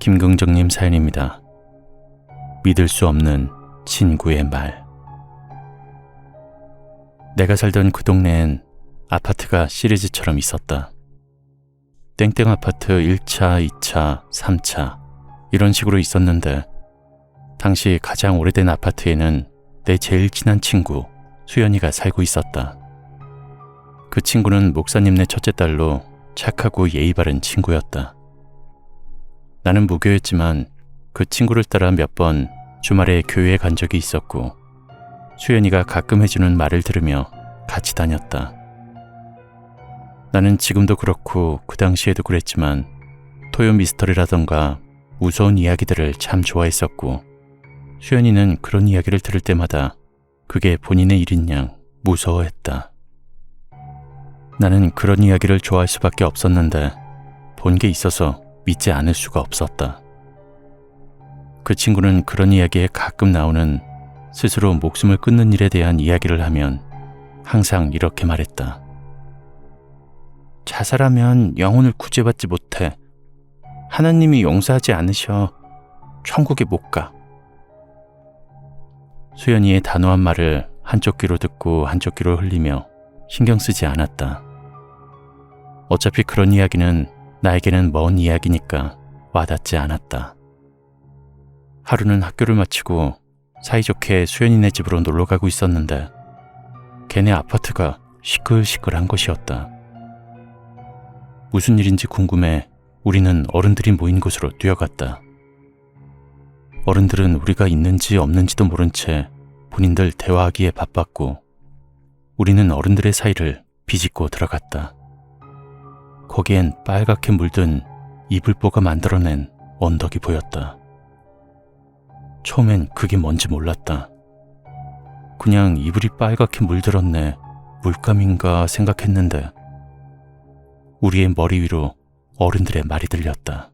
김긍정님 사연입니다. 믿을 수 없는 친구의 말. 내가 살던 그 동네엔 아파트가 시리즈처럼 있었다. 땡땡 아파트 1차, 2차, 3차 이런 식으로 있었는데 당시 가장 오래된 아파트에는 내 제일 친한 친구 수연이가 살고 있었다. 그 친구는 목사님네 첫째 딸로 착하고 예의 바른 친구였다. 나는 무교였지만 그 친구를 따라 몇 번 주말에 교회에 간 적이 있었고 수연이가 가끔 해주는 말을 들으며 같이 다녔다. 나는 지금도 그렇고 그 당시에도 그랬지만 토요 미스터리라던가 무서운 이야기들을 참 좋아했었고 수연이는 그런 이야기를 들을 때마다 그게 본인의 일인 양 무서워했다. 나는 그런 이야기를 좋아할 수밖에 없었는데 본 게 있어서 믿지 않을 수가 없었다. 그 친구는 그런 이야기에 가끔 나오는 스스로 목숨을 끊는 일에 대한 이야기를 하면 항상 이렇게 말했다. 자살하면 영혼을 구제받지 못해. 하나님이 용서하지 않으셔. 천국에 못 가. 수연이의 단호한 말을 한쪽 귀로 듣고 한쪽 귀로 흘리며 신경 쓰지 않았다. 어차피 그런 이야기는 나에게는 먼 이야기니까 와닿지 않았다. 하루는 학교를 마치고 사이좋게 수연이네 집으로 놀러 가고 있었는데 걔네 아파트가 시끌시끌한 것이었다. 무슨 일인지 궁금해 우리는 어른들이 모인 곳으로 뛰어갔다. 어른들은 우리가 있는지 없는지도 모른 채 본인들 대화하기에 바빴고 우리는 어른들의 사이를 비집고 들어갔다. 거기엔 빨갛게 물든 이불보가 만들어낸 언덕이 보였다. 처음엔 그게 뭔지 몰랐다. 그냥 이불이 빨갛게 물들었네. 물감인가 생각했는데 우리의 머리 위로 어른들의 말이 들렸다.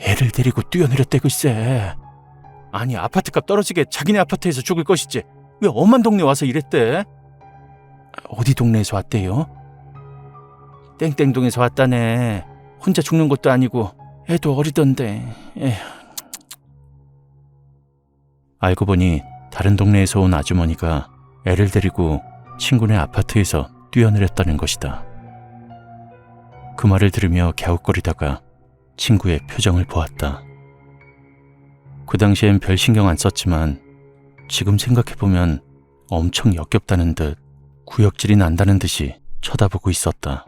애를 데리고 뛰어내렸대 글쎄. 아니 아파트값 떨어지게 자기네 아파트에서 죽을 것이지 왜 엄한 동네 와서 이랬대? 어디 동네에서 왔대요? 땡땡동에서 왔다네. 혼자 죽는 것도 아니고 애도 어리던데. 에휴. 알고 보니 다른 동네에서 온 아주머니가 애를 데리고 친구네 아파트에서 뛰어내렸다는 것이다. 그 말을 들으며 갸웃거리다가 친구의 표정을 보았다. 그 당시엔 별 신경 안 썼지만 지금 생각해보면 엄청 역겹다는 듯 구역질이 난다는 듯이 쳐다보고 있었다.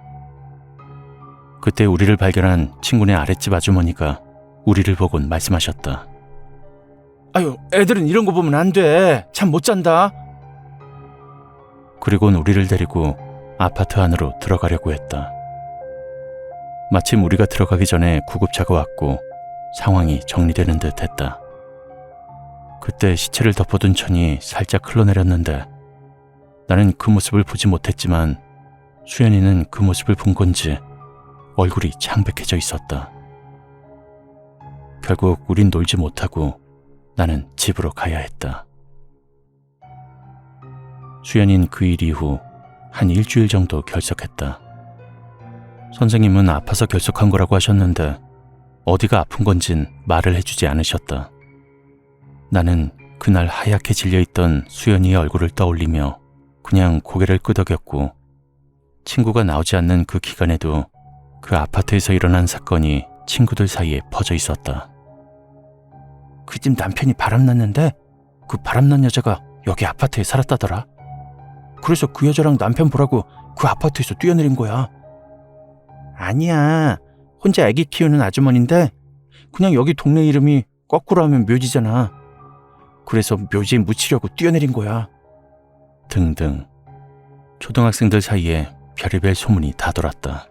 그때 우리를 발견한 친구네 아랫집 아주머니가 우리를 보곤 말씀하셨다. 아유, 애들은 이런 거 보면 안 돼. 잠 못 잔다. 그리곤 우리를 데리고 아파트 안으로 들어가려고 했다. 마침 우리가 들어가기 전에 구급차가 왔고 상황이 정리되는 듯 했다. 그때 시체를 덮어둔 천이 살짝 흘러내렸는데 나는 그 모습을 보지 못했지만 수연이는 그 모습을 본 건지 얼굴이 창백해져 있었다. 결국 우린 놀지 못하고 나는 집으로 가야 했다. 수연인 그 일 이후 한 일주일 정도 결석했다. 선생님은 아파서 결석한 거라고 하셨는데 어디가 아픈 건진 말을 해주지 않으셨다. 나는 그날 하얗게 질려있던 수연이의 얼굴을 떠올리며 그냥 고개를 끄덕였고 친구가 나오지 않는 그 기간에도 그 아파트에서 일어난 사건이 친구들 사이에 퍼져 있었다. 그 집 남편이 바람났는데 그 바람난 여자가 여기 아파트에 살았다더라. 그래서 그 여자랑 남편 보라고 그 아파트에서 뛰어내린 거야. 아니야. 혼자 아기 키우는 아주머니인데 그냥 여기 동네 이름이 거꾸로 하면 묘지잖아. 그래서 묘지에 묻히려고 뛰어내린 거야. 등등. 초등학생들 사이에 별의별 소문이 다 돌았다.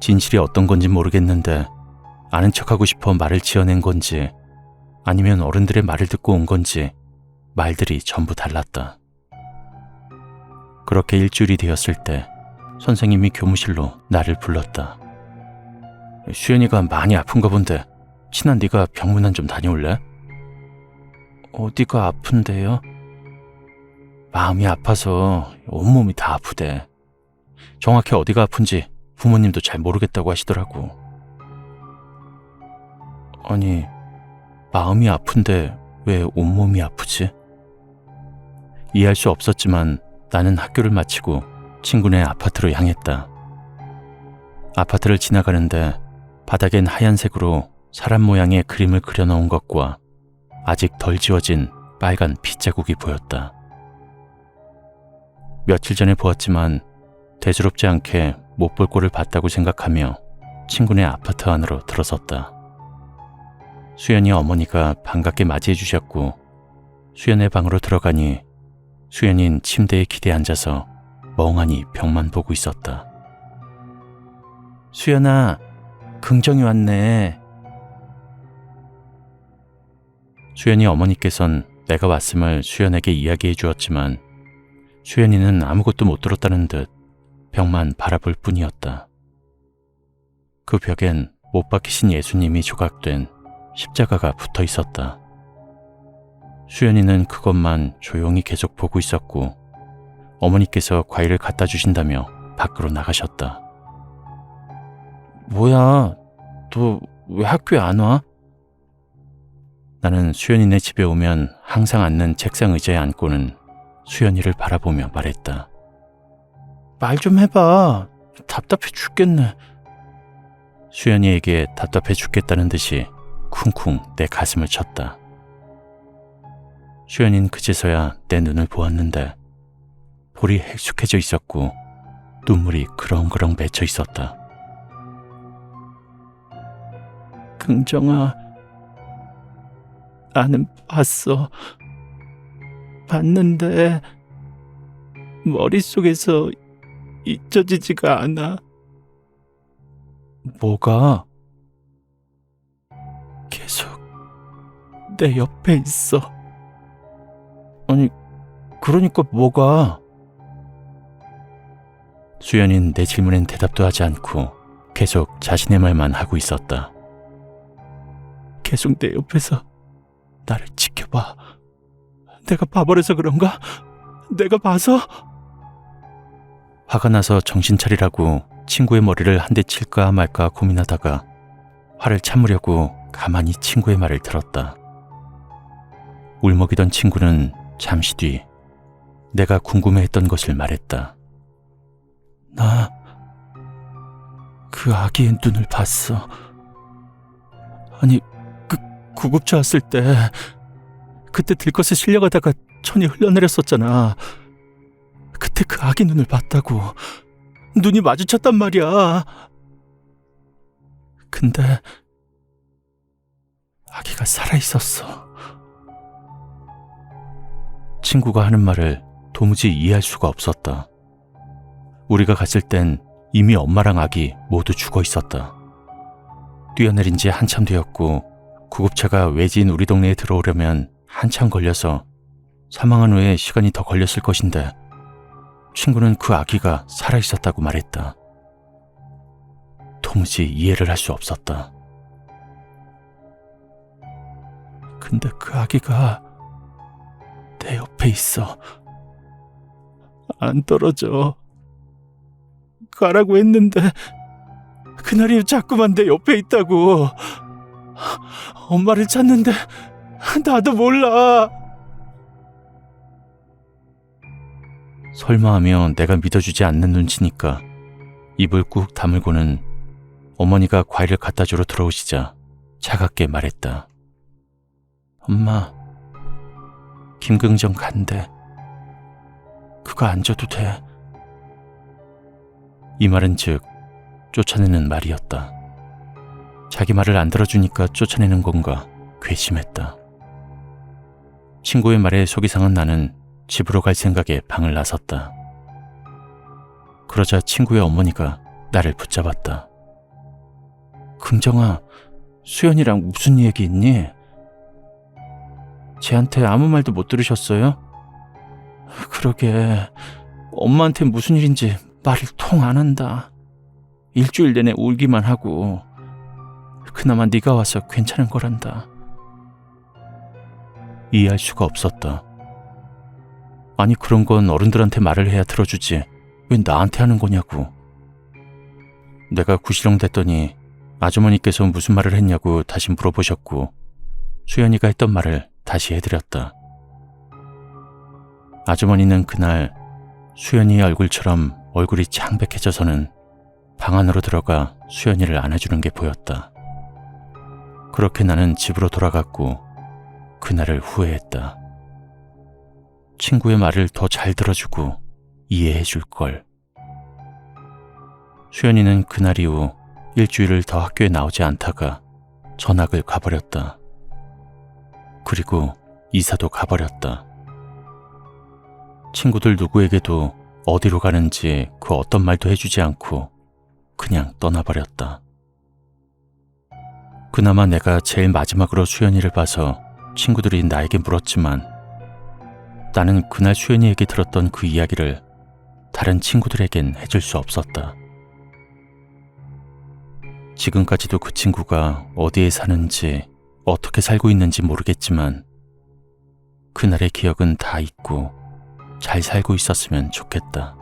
진실이 어떤 건지 모르겠는데 아는 척하고 싶어 말을 지어낸 건지 아니면 어른들의 말을 듣고 온 건지 말들이 전부 달랐다. 그렇게 일주일이 되었을 때 선생님이 교무실로 나를 불렀다. 수연이가 많이 아픈가 본데 친한 네가 병문안 좀 다녀올래? 어디가 아픈데요? 마음이 아파서 온몸이 다 아프대. 정확히 어디가 아픈지 부모님도 잘 모르겠다고 하시더라고. 아니, 마음이 아픈데 왜 온몸이 아프지? 이해할 수 없었지만 나는 학교를 마치고 친구네 아파트로 향했다. 아파트를 지나가는데 바닥엔 하얀색으로 사람 모양의 그림을 그려놓은 것과 아직 덜 지워진 빨간 핏자국이 보였다. 며칠 전에 보았지만 대수롭지 않게 못 볼 꼴을 봤다고 생각하며 친구네 아파트 안으로 들어섰다. 수연이 어머니가 반갑게 맞이해 주셨고 수연의 방으로 들어가니 수연인 침대에 기대 앉아서 멍하니 벽만 보고 있었다. 수연아, 긍정이 왔네. 수연이 어머니께선 내가 왔음을 수연에게 이야기해 주었지만 수연이는 아무것도 못 들었다는 듯 벽만 바라볼 뿐이었다. 그 벽엔 못 박히신 예수님이 조각된 십자가가 붙어 있었다. 수연이는 그것만 조용히 계속 보고 있었고 어머니께서 과일을 갖다 주신다며 밖으로 나가셨다. 뭐야, 너 왜 학교에 안 와? 나는 수연이네 집에 오면 항상 앉는 책상 의자에 앉고는 수연이를 바라보며 말했다. 말 좀 해봐. 답답해 죽겠네. 수연이에게 답답해 죽겠다는 듯이 쿵쿵 내 가슴을 쳤다. 수연인 그제서야 내 눈을 보았는데 볼이 헥숙해져 있었고 눈물이 그렁그렁 맺혀 있었다. 긍정아, 나는 봤어. 봤는데 머릿속에서 잊혀지지가 않아. 뭐가? 계속 내 옆에 있어. 아니, 그러니까 뭐가? 수연인 내 질문엔 대답도 하지 않고 계속 자신의 말만 하고 있었다. 계속 내 옆에서 나를 지켜봐. 내가 바보라서 그런가? 내가 봐서? 화가 나서 정신 차리라고 친구의 머리를 한 대 칠까 말까 고민하다가 화를 참으려고 가만히 친구의 말을 들었다. 울먹이던 친구는 잠시 뒤 내가 궁금해했던 것을 말했다. 나 그 아기의 눈을 봤어. 아니, 그 구급차 왔을 때 그때 들것에 실려가다가 천이 흘러내렸었잖아. 그때 그 아기 눈을 봤다고. 눈이 마주쳤단 말이야. 근데 아기가 살아있었어. 친구가 하는 말을 도무지 이해할 수가 없었다. 우리가 갔을 땐 이미 엄마랑 아기 모두 죽어 있었다. 뛰어내린 지 한참 되었고 구급차가 외지인 우리 동네에 들어오려면 한참 걸려서 사망한 후에 시간이 더 걸렸을 것인데 친구는 그 아기가 살아있었다고 말했다. 도무지 이해를 할 수 없었다. 근데 그 아기가 내 옆에 있어. 안 떨어져. 가라고 했는데 그날이 자꾸만 내 옆에 있다고. 엄마를 찾는데 나도 몰라. 설마 하며 내가 믿어주지 않는 눈치니까 입을 꾹 다물고는 어머니가 과일을 갖다 주러 들어오시자 차갑게 말했다. 엄마, 김긍정 간대. 그거 안 줘도 돼. 이 말은 즉 쫓아내는 말이었다. 자기 말을 안 들어주니까 쫓아내는 건가 괘씸했다. 친구의 말에 속이 상한 나는 집으로 갈 생각에 방을 나섰다. 그러자 친구의 어머니가 나를 붙잡았다. 긍정아, 수연이랑 무슨 얘기 있니? 쟤한테 아무 말도 못 들으셨어요? 그러게, 엄마한테 무슨 일인지 말을 통 안 한다. 일주일 내내 울기만 하고, 그나마 네가 와서 괜찮은 거란다. 이해할 수가 없었다. 아니 그런 건 어른들한테 말을 해야 들어주지 왜 나한테 하는 거냐고. 내가 구시령 됐더니 아주머니께서 무슨 말을 했냐고 다시 물어보셨고 수연이가 했던 말을 다시 해드렸다. 아주머니는 그날 수연이의 얼굴처럼 얼굴이 창백해져서는 방 안으로 들어가 수연이를 안아주는 게 보였다. 그렇게 나는 집으로 돌아갔고 그날을 후회했다. 친구의 말을 더 잘 들어주고 이해해 줄 걸. 수연이는 그날 이후 일주일을 더 학교에 나오지 않다가 전학을 가버렸다. 그리고 이사도 가버렸다. 친구들 누구에게도 어디로 가는지 그 어떤 말도 해주지 않고 그냥 떠나버렸다. 그나마 내가 제일 마지막으로 수연이를 봐서 친구들이 나에게 물었지만 나는 그날 수연이에게 들었던 그 이야기를 다른 친구들에겐 해줄 수 없었다. 지금까지도 그 친구가 어디에 사는지 어떻게 살고 있는지 모르겠지만 그날의 기억은 다 잊고 잘 살고 있었으면 좋겠다.